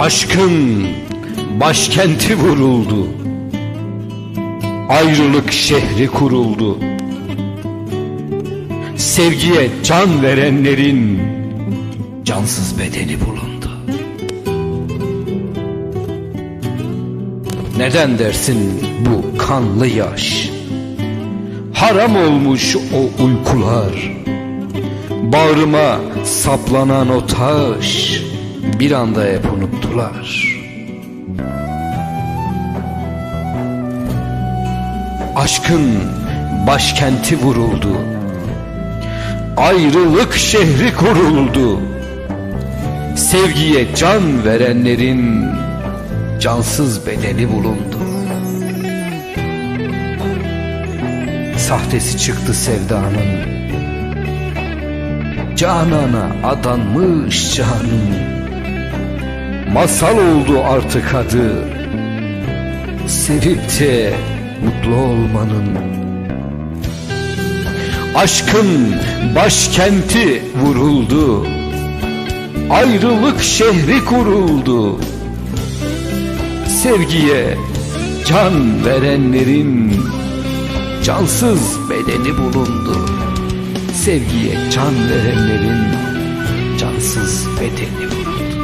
Aşkın başkenti vuruldu. Ayrılık şehri kuruldu. Sevgiye can verenlerin cansız bedeni bulundu. Neden dersin bu kanlı yaş? Haram olmuş o uykular. Bağrıma saplanan o taş bir anda hep unuttular. Aşkın başkenti vuruldu. Ayrılık şehri kuruldu. Sevgiye can verenlerin cansız bedeni bulundu. Sahtesi çıktı sevdanın. Canana adanmış canım. Masal oldu artık adı. Sevip de mutlu olmanın. Aşkın başkenti vuruldu. Ayrılık şehri kuruldu. Sevgiye can verenlerin cansız bedeni bulundu. Sevgiye can verenlerin cansız bedeni bulundu.